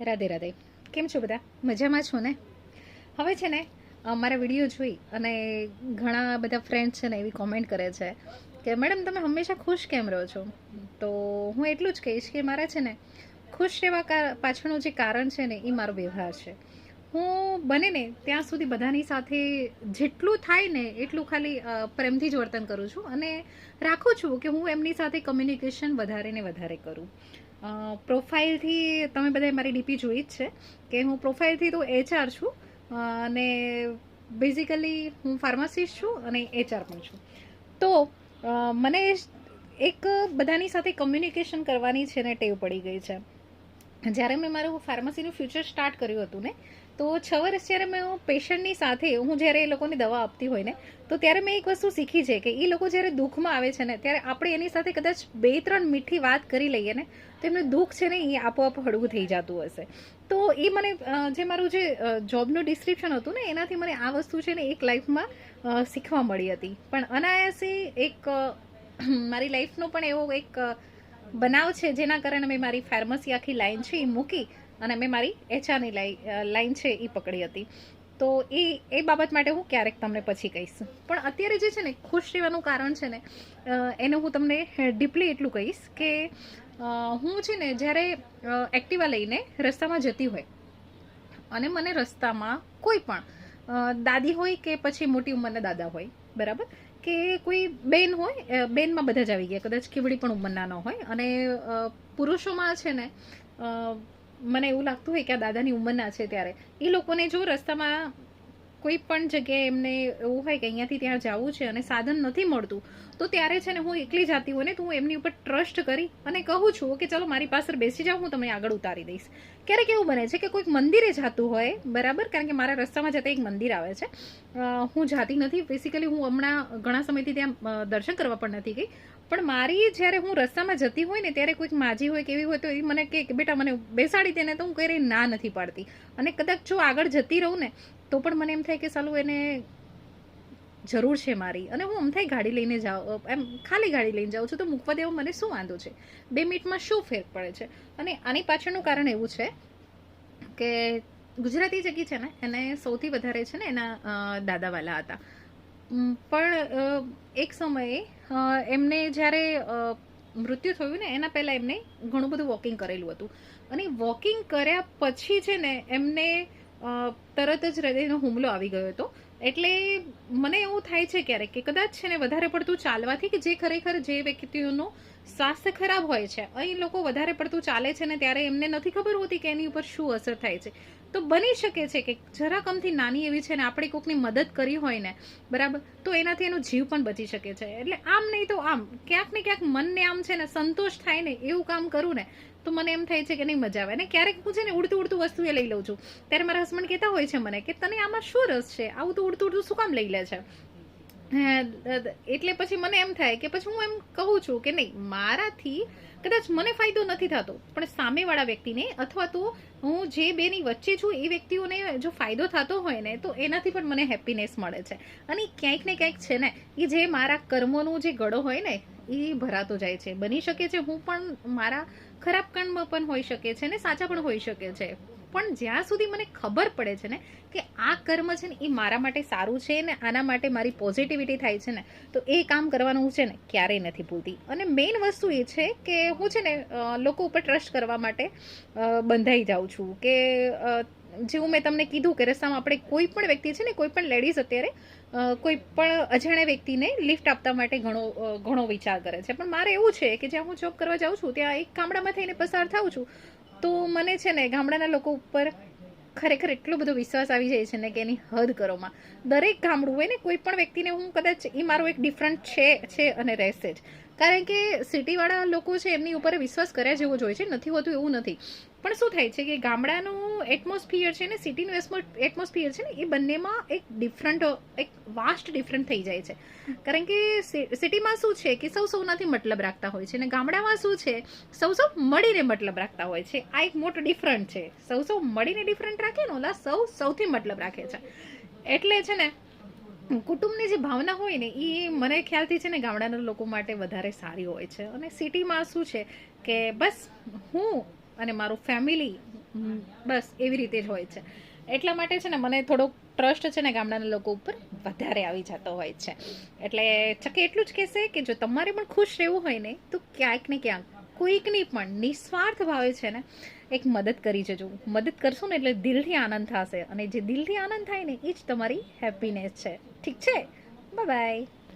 રાધે રાધે. કેમ છો બધા? મજામાં છો ને? હવે છે ને મારા વીડિયો જોઈ અને ઘણા બધા ફ્રેન્ડ છે ને એવી કોમેન્ટ કરે છે કે, મેડમ, તમે હંમેશા ખુશ કેમ રહો છો? તો હું એટલું જ કહીશ કે મારા છે ને, ખુશ રહેવા પાછળનું જે કારણ છે ને, એ મારો વ્યવહાર છે. હું બને ને, ત્યાં સુધી બધાની સાથે જેટલું થાય ને, એટલું ખાલી પ્રેમથી જ વર્તન કરું છું અને રાખું છું કે હું એમની સાથે કમ્યુનિકેશન વધારે ને વધારે કરું. પ્રોફાઇલથી તમે બધાએ મારી ડીપી જોઈ જ છે કે હું પ્રોફાઇલથી તો એચઆર છું અને બેઝિકલી હું ફાર્માસિસ્ટ છું અને એચઆર પણ છું. તો મને એક બધાની સાથે કમ્યુનિકેશન કરવાની છે ને ટેવ પડી ગઈ છે. જ્યારે મેં મારું ફાર્મસીનું ફ્યુચર સ્ટાર્ટ કર્યું હતું ને તો છ વર્ષ જ્યારે મેં પેશન્ટની સાથે, હું જ્યારે એ લોકોને દવા આપતી હોય ને, તો ત્યારે મેં એક વસ્તુ શીખી છે કે એ લોકો જ્યારે દુઃખમાં આવે છે ને, ત્યારે આપણે એની સાથે કદાચ બે ત્રણ મીઠી વાત કરી લઈએ ને, તો એમનું દુઃખ છે ને એ આપોઆપ હળવું થઈ જતું હશે. તો એ મને જે મારું જે જોબનું ડિસ્ક્રિપ્શન હતું ને, એનાથી મને આ વસ્તુ છે ને એક લાઈફમાં શીખવા મળી હતી. પણ અનાયાસે એક મારી લાઈફનો પણ એવો એક બનાવ છે જેના કારણે મેં મારી ફાર્મસી આખી લાઈન છે એ મૂકી અને મેં મારી એચઆરની લાઈન છે એ પકડી હતી. તો એ એ બાબત માટે હું ક્યારેક તમને પછી કહીશ. પણ અત્યારે જે છે ને, ખુશ રહેવાનું કારણ છે ને એનું હું તમને ડીપલી એટલું કહીશ કે હું છે ને, જ્યારે એક્ટિવા લઈને રસ્તામાં જતી હોય અને મને રસ્તામાં કોઈ પણ દાદી હોય કે પછી મોટી ઉંમરના દાદા હોય, બરાબર? કે કોઈ બેન હોય બેનમાં બધા જ આવી ગયા. કદાચ કેવડી પણ ઉંમરના ન હોય અને પુરુષોમાં છે ને મને એવું લાગતું હોય કે આ દાદાની ઉંમરના છે ત્યારે. એ લોકોને જો રસ્તામાં કોઈ પણ જગ્યાએ એમને એવું હોય કે અહીંયાથી ત્યાં જવું છે અને સાધન નથી મળતું, તો ત્યારે છે ને હું એકલી જાતી હોય ને તો હું એમની ઉપર ટ્રસ્ટ કરી અને કહું છું કે ચલો મારી પાસે બેસી જાઓ હું તમને આગળ ઉતારી દઈશ. ક્યારેક એવું બને છે કે કોઈક મંદિરે જતું હોય, બરાબર? કારણ કે મારા રસ્તામાં જતા એક મંદિર આવે છે. હું જાતી નથી. બેસિકલી હું હમણાં ઘણા સમયથી ત્યાં દર્શન કરવા પણ નથી ગઈ. પણ મારી જ્યારે હું રસ્તામાં જતી હોય ને ત્યારે કોઈક માજી હોય કે એવી હોય તો એ મને કે બેટા મને બેસાડી દે ને તો હું ક્યારેય ના નથી પાડતી. અને કદાચ જો આગળ જતી રહું ને તો પણ મને એમ થાય કે સાલું એને જરૂર છે મારી. અને હું અમથાઈ ગાડી લઈને જાઉં એમ ખાલી ગાડી લઈને જાઉં છું, તો મૂકવા દેવો મને શું વાંધો છે? બે મિનિટમાં શું ફેર પડે છે? અને આની પાછળનું કારણ એવું છે કે ગુજરાતી જગી છે ને, એને સૌથી વધારે છે ને એના દાદાવાલા હતા. પણ એક સમયે એમને જ્યારે મૃત્યુ થયું ને, એના પહેલાં એમને ઘણું બધું વોકિંગ કરેલું હતું. અને વોકિંગ કર્યા પછી છે ને, એમને તરત જ હૃદયનો હુમલો આવી ગયો હતો. એટલે મને એવું થાય છે ક્યારેક કે કદાચ છે ને વધારે પડતું ચાલવાથી કે જે ખરેખર જે વ્યક્તિઓનું સ્વાસ્થ્ય ખરાબ હોય છે, અહીં લોકો વધારે પડતું ચાલે છે ને ત્યારે એમને નથી ખબર હોતી કે એની ઉપર શું અસર થાય છે. તો બની શકે છે કે જરા કમથી નાની એવી છે ને આપણે કોકની મદદ કરી હોય ને, બરાબર? તો એનાથી એનો જીવ પણ બચી શકે છે. એટલે આમ નહીં તો આમ, ક્યાંક ને ક્યાંક મનને આમ છે ને સંતોષ થાય ને એવું કામ કરું ને, તો મને એમ થાય છે કે નહીં મજા આવે. અને ક્યારેક હું છે ને ઉડતું ઉડતું વસ્તુ એ લઈ લઉં છું. ત્યારે મારા હસબન્ડ કહેતા હોય છે મને કે, તને આમાં શું રસ છે? આવું તો ઉડતું ઉડતું શું કામ લઈ લે છે. દ- દ- એટલે પછી મને એમ થાય કે પછી હું એમ કહું છું કે નહીં, મારાથી કદાચ મને ફાયદો નથી થતો, પણ સામેવાળા વ્યક્તિને અથવા તો હું જે બેની વચ્ચે છું એ વ્યક્તિઓને જો ફાયદો થતો હોય ને, તો એનાથી પણ મને હેપીનેસ મળે છે. અને ક્યાંક ને ક્યાંક છે ને, એ જે મારા કર્મોનું જે ગળો હોય ને, એ ભરાતો જાય છે. બની શકે છે હું પણ મારા ખરાબ કર્મ પણ હોઈ શકે છે ને, સાચા પણ હોઈ શકે છે. પણ જ્યાં સુધી મને ખબર પડે છે ને કે આ કર્મ છે ને એ મારા માટે સારું છે ને આના માટે મારી પોઝિટિવિટી થાય છે ને, તો એ કામ કરવાનું હું છે ને ક્યારેય નથી ભૂલતી. અને મેઇન વસ્તુ એ છે કે હું છે ને લોકો ઉપર ટ્રસ્ટ કરવા માટે બંધાઈ જાઉં છું કે જેવું મેં તમને કીધું કે રસ્તામાં આપણે કોઈ પણ વ્યક્તિ છે ને, કોઈ પણ લેડીઝ અત્યારે કોઈ પણ અજાણ્યા વ્યક્તિને લિફ્ટ આપતા માટે ઘણો ઘણો વિચાર કરે છે. પણ મારે એવું છે કે જ્યાં હું જોબ કરવા જાઉં છું, ત્યાં એક ગામડામાં થઈને પસાર થાઉં છું, તો મને છે ને ગામડાના લોકો ઉપર ખરેખર એટલો બધો વિશ્વાસ આવી જાય છે ને કે એની હદ કરોમાં દરેક ગામડું હોય ને, કોઈ પણ વ્યક્તિને હું કદાચ એ મારો એક ડિફરન્ટ છે છે અને રહેશે જ. કારણ કે સિટીવાળા લોકો છે, એમની ઉપર વિશ્વાસ કર્યા જેવો જ છે, નથી હોતું એવું નથી. પણ શું થાય છે કે ગામડાનું એટમોસ્ફિયર છે ને સિટીનું એટમોસ્ફિયર છે ને, એ બંનેમાં એક ડિફરન્ટ એક વાસ્ટ ડિફરન્ટ થઈ જાય છે. કારણ કે સિટીમાં શું છે કે સૌ સૌનાથી મતલબ રાખતા હોય છે અને ગામડામાં શું છે, સૌ સૌ મળીને મતલબ રાખતા હોય છે. આ એક મોટો ડિફરન્ટ છે. સૌ સૌ મળીને ડિફરન્ટ રાખે ને, ઓલા સૌ સૌથી મતલબ રાખે છે. એટલે છે ને, કુટુંબની જે ભાવના હોય ને એ મને ખ્યાલથી છે ને ગામડાના લોકો માટે વધારે સારી હોય છે. અને સિટીમાં શું છે કે બસ હું અને મારું ફેમિલી બસ એવી રીતે જ હોય છે. એટલા માટે છે ને મને થોડોક ટ્રસ્ટ છે ને ગામડાના લોકો ઉપર વધારે આવી જતો હોય છે. એટલે ચકે એટલું જ કહેશે કે જો તમારે પણ ખુશ રહેવું હોય ને તો ક્યાંક ને ક્યાંક કોઈકની પણ નિસ્વાર્થ ભાવે છે ને એક મદદ કરી જજો. મદદ કરશો ને એટલે દિલથી આનંદ થશે. અને જે દિલથી આનંદ થાય ને એ જ તમારી હેપીનેસ છે. ઠીક છે? બાય